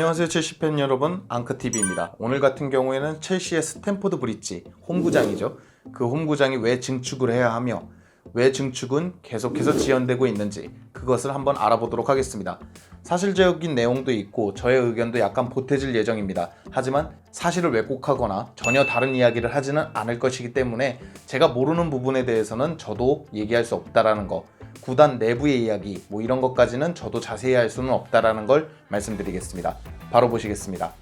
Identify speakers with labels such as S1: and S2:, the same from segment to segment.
S1: 안녕하세요 첼시 팬 여러분. 앙크TV입니다. 오늘 같은 경우에는 첼시의 스탠포드 브릿지 홈구장이죠. 그 홈구장이 왜 증축을 해야 하며 왜 증축은 계속해서 지연되고 있는지 그것을 한번 알아보도록 하겠습니다 사실적인 내용도 있고 저의 의견도 약간 보태질 예정입니다 하지만 사실을 왜곡하거나 전혀 다른 이야기를 하지는 않을 것이기 때문에 제가 모르는 부분에 대해서는 저도 얘기할 수 없다라는 거 구단 내부의 이야기 뭐 이런 것까지는 저도 자세히 할 수는 없다라는 걸 말씀드리겠습니다. 바로 보시겠습니다.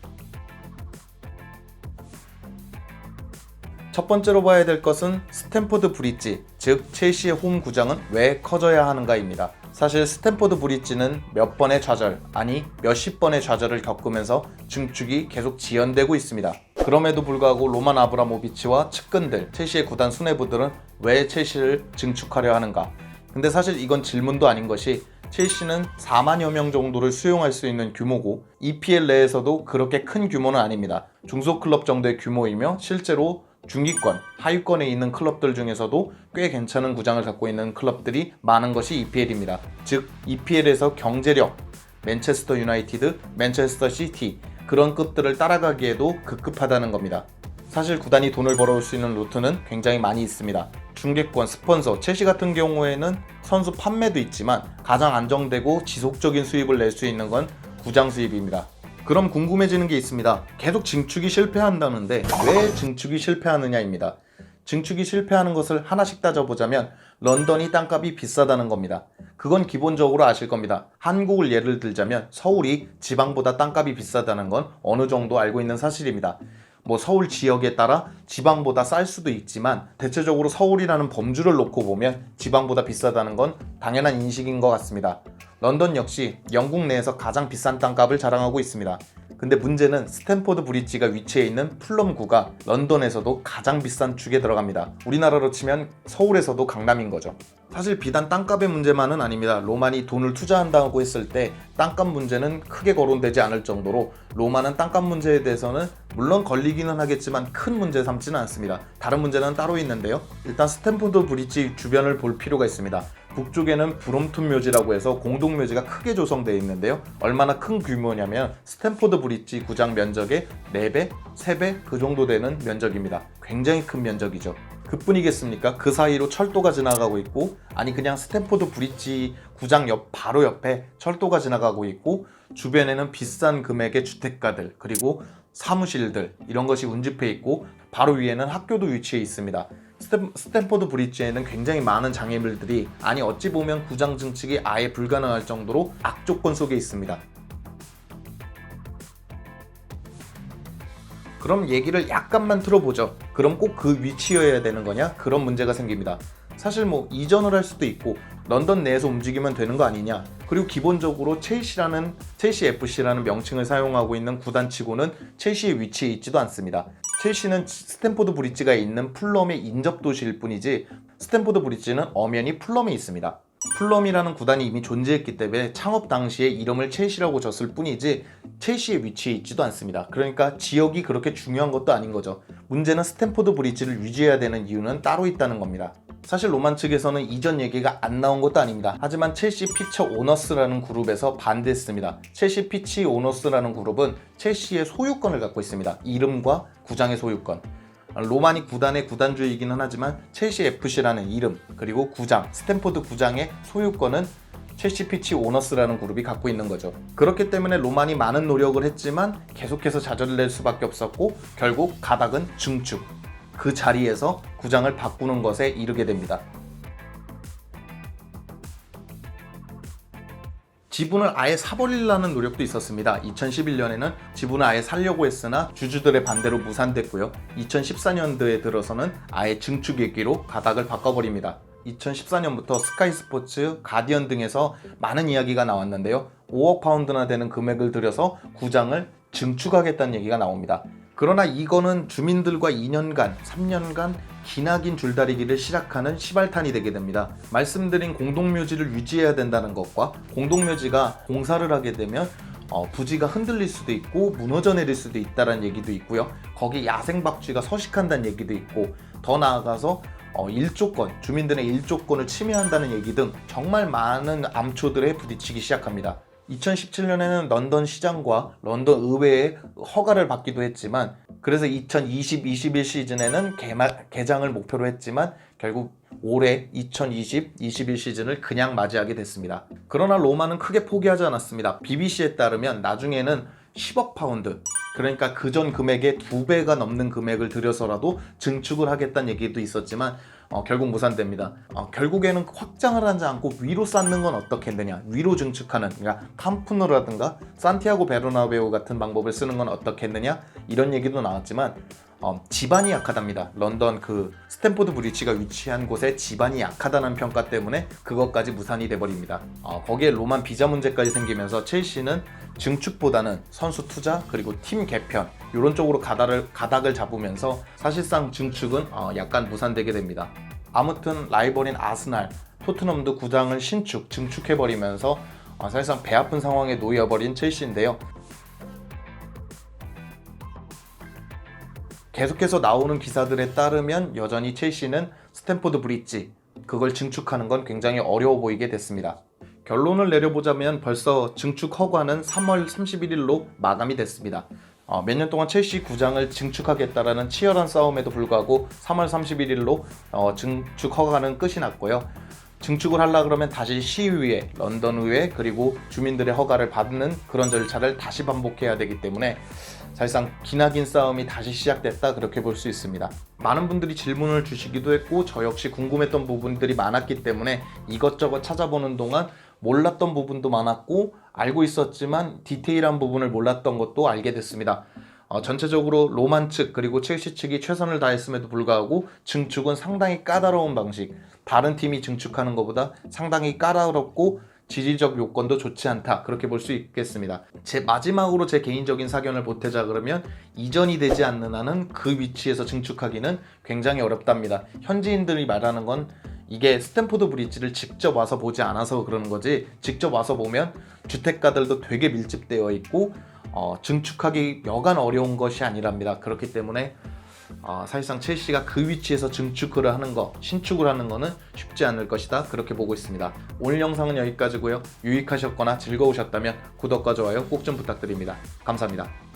S1: 첫 번째로 봐야 될 것은 스탠포드 브릿지, 즉 첼시의 홈 구장은 왜 커져야 하는가입니다. 사실 스탠포드 브릿지는 몇 번의 좌절, 아니 몇십 번의 좌절을 겪으면서 증축이 계속 지연되고 있습니다. 그럼에도 불구하고 로만 아브라모비치와 측근들, 첼시의 구단 수뇌부들은 왜 첼시를 증축하려 하는가? 근데 사실 이건 질문도 아닌 것이 첼시는 4만여 명 정도를 수용할 수 있는 규모고 EPL 내에서도 그렇게 큰 규모는 아닙니다. 중소클럽 정도의 규모이며 실제로 중위권, 하위권에 있는 클럽들 중에서도 꽤 괜찮은 구장을 갖고 있는 클럽들이 많은 것이 EPL입니다. 즉 EPL에서 경제력, 맨체스터 유나이티드, 맨체스터 시티 그런 급들을 따라가기에도 급급하다는 겁니다. 사실 구단이 돈을 벌어올 수 있는 루트는 굉장히 많이 있습니다. 중계권, 스폰서, 첼시 같은 경우에는 선수 판매도 있지만 가장 안정되고 지속적인 수입을 낼 수 있는 건 구장 수입입니다. 그럼 궁금해지는 게 있습니다. 계속 증축이 실패한다는데 왜 증축이 실패하느냐입니다. 증축이 실패하는 것을 하나씩 따져보자면 런던이 땅값이 비싸다는 겁니다. 그건 기본적으로 아실 겁니다. 한국을 예를 들자면 서울이 지방보다 땅값이 비싸다는 건 어느 정도 알고 있는 사실입니다. 뭐 서울 지역에 따라 지방보다 쌀 수도 있지만 대체적으로 서울이라는 범주를 놓고 보면 지방보다 비싸다는 건 당연한 인식인 것 같습니다. 런던 역시 영국 내에서 가장 비싼 땅값을 자랑하고 있습니다. 근데 문제는 스탠포드 브릿지가 위치해 있는 풀럼구가 런던에서도 가장 비싼 축에 들어갑니다. 우리나라로 치면 서울에서도 강남인 거죠. 사실 비단 땅값의 문제만은 아닙니다. 로만이 돈을 투자한다고 했을 때 땅값 문제는 크게 거론되지 않을 정도로 로마는 땅값 문제에 대해서는 물론 걸리기는 하겠지만 큰 문제 삼지는 않습니다. 다른 문제는 따로 있는데요. 일단 스탠포드 브릿지 주변을 볼 필요가 있습니다. 북쪽에는 브롬튼 묘지라고 해서 공동 묘지가 크게 조성되어 있는데요. 얼마나 큰 규모냐면 스탠포드 브릿지 구장 면적의 4배, 3배 그 정도 되는 면적입니다. 굉장히 큰 면적이죠. 그뿐이겠습니까? 그 사이로 철도가 지나가고 있고 아니 그냥 스탠포드 브릿지 구장 옆 바로 옆에 철도가 지나가고 있고 주변에는 비싼 금액의 주택가들 그리고 사무실들 이런 것이 운집해 있고 바로 위에는 학교도 위치해 있습니다. 스탠, 스탠포드 브릿지에는 굉장히 많은 장애물들이 아니 어찌 보면 구장 증축이 아예 불가능할 정도로 악조건 속에 있습니다. 그럼 얘기를 약간만 틀어보죠. 그럼 꼭 그 위치여야 되는 거냐? 그런 문제가 생깁니다. 사실 뭐 이전을 할 수도 있고 런던 내에서 움직이면 되는 거 아니냐? 그리고 기본적으로 첼시라는 첼시 FC라는 명칭을 사용하고 있는 구단치고는 첼시에 위치해 있지도 않습니다. 첼시는 스탠포드 브릿지가 있는 풀럼의 인접 도시일 뿐이지 스탠포드 브릿지는 엄연히 풀럼에 있습니다. 풀럼이라는 구단이 이미 존재했기 때문에 창업 당시에 이름을 첼시라고 졌을 뿐이지 첼시에 위치해 있지도 않습니다. 그러니까 지역이 그렇게 중요한 것도 아닌 거죠. 문제는 스탠포드 브릿지를 유지해야 되는 이유는 따로 있다는 겁니다. 사실 로만 측에서는 이전 얘기가 안 나온 것도 아닙니다. 하지만 첼시 피처 오너스라는 그룹에서 반대했습니다. 첼시 피치 오너스라는 그룹은 첼시의 소유권을 갖고 있습니다. 이름과 구장의 소유권. 로마니 구단의 구단주이기는 하지만 첼시 FC라는 이름 그리고 구장 스탠포드 구장의 소유권은 첼시 피치 오너스라는 그룹이 갖고 있는 거죠. 그렇기 때문에 로만이 많은 노력을 했지만 계속해서 좌절을 낼 수밖에 없었고 결국 가닥은 증축 그 자리에서 구장을 바꾸는 것에 이르게 됩니다. 지분을 아예 사버리려는 노력도 있었습니다. 2011년에는 지분을 아예 살려고 했으나 주주들의 반대로 무산됐고요. 2014년도에 들어서는 아예 증축액기로 가닥을 바꿔버립니다. 2014년부터 스카이 스포츠, 가디언 등에서 많은 이야기가 나왔는데요. 5억 파운드나 되는 금액을 들여서 구장을 증축하겠다는 얘기가 나옵니다. 그러나 이거는 주민들과 2년간, 3년간 기나긴 줄다리기를 시작하는 시발탄이 되게 됩니다. 말씀드린 공동묘지를 유지해야 된다는 것과 공동묘지가 공사를 하게 되면 어, 부지가 흔들릴 수도 있고 무너져 내릴 수도 있다는 얘기도 있고요. 거기 야생박쥐가 서식한다는 얘기도 있고 더 나아가서 어, 일조권, 주민들의 일조권을 침해한다는 얘기 등 정말 많은 암초들에 부딪히기 시작합니다. 2017년에는 런던 시장과 런던 의회의 허가를 받기도 했지만 그래서 2020-21 시즌에는 개막, 개장을 목표로 했지만 결국 올해 2020-21 시즌을 그냥 맞이하게 됐습니다. 그러나 로마는 크게 포기하지 않았습니다. BBC에 따르면 나중에는 10억 파운드 그러니까 그전 금액의 두 배가 넘는 금액을 들여서라도 증축을 하겠다는 얘기도 있었지만 어, 결국 무산됩니다. 어, 결국에는 확장을 하지 않고 위로 쌓는 건 어떻겠느냐? 위로 증축하는 그러니까 캄프누라든가 산티아고 베르나베우 같은 방법을 쓰는 건 어떻겠느냐? 이런 얘기도 나왔지만 어, 지반이 약하답니다. 런던 그 스탠포드 브리지가 위치한 곳에 지반이 약하다는 평가 때문에 그것까지 무산이 돼버립니다. 어, 거기에 로만 비자 문제까지 생기면서 첼시는 증축보다는 선수 투자 그리고 팀 개편 이런 쪽으로 가닥을, 가닥을 잡으면서 사실상 증축은 어, 약간 무산되게 됩니다. 아무튼 라이벌인 아스날, 토트넘도 구장을 신축, 증축해버리면서 어, 사실상 배 아픈 상황에 놓여버린 첼시인데요. 계속해서 나오는 기사들에 따르면 여전히 첼시는 스탠포드 브릿지 그걸 증축하는 건 굉장히 어려워 보이게 됐습니다. 결론을 내려보자면 벌써 증축 허가는 3월 31일로 마감이 됐습니다. 어, 몇년 동안 첼시 구장을 증축하겠다라는 치열한 싸움에도 불구하고 3월 31일로 어, 증축 허가는 끝이 났고요. 증축을 하려 그러면 다시 시의회, 런던 의회 그리고 주민들의 허가를 받는 그런 절차를 다시 반복해야 되기 때문에 사실상 기나긴 싸움이 다시 시작됐다 그렇게 볼 수 있습니다. 많은 분들이 질문을 주시기도 했고 저 역시 궁금했던 부분들이 많았기 때문에 이것저것 찾아보는 동안 몰랐던 부분도 많았고 알고 있었지만 디테일한 부분을 몰랐던 것도 알게 됐습니다. 어, 전체적으로 로만 측 그리고 첼시 측이 최선을 다했음에도 불구하고 증축은 상당히 까다로운 방식. 다른 팀이 증축하는 것보다 상당히 까다롭고 지리적 요건도 좋지 않다 그렇게 볼 수 있겠습니다. 제 마지막으로 제 개인적인 사견을 보태자 그러면 이전이 되지 않는 한은 그 위치에서 증축하기는 굉장히 어렵답니다. 현지인들이 말하는 건 이게 스탠포드 브리지를 직접 와서 보지 않아서 그러는 거지 직접 와서 보면 주택가들도 되게 밀집되어 있고 어, 증축하기 여간 어려운 것이 아니랍니다. 그렇기 때문에 어, 사실상 첼시가 그 위치에서 증축을 하는 거, 신축을 하는 거는 쉽지 않을 것이다. 그렇게 보고 있습니다. 오늘 영상은 여기까지고요. 유익하셨거나 즐거우셨다면 구독과 좋아요 꼭 좀 부탁드립니다. 감사합니다.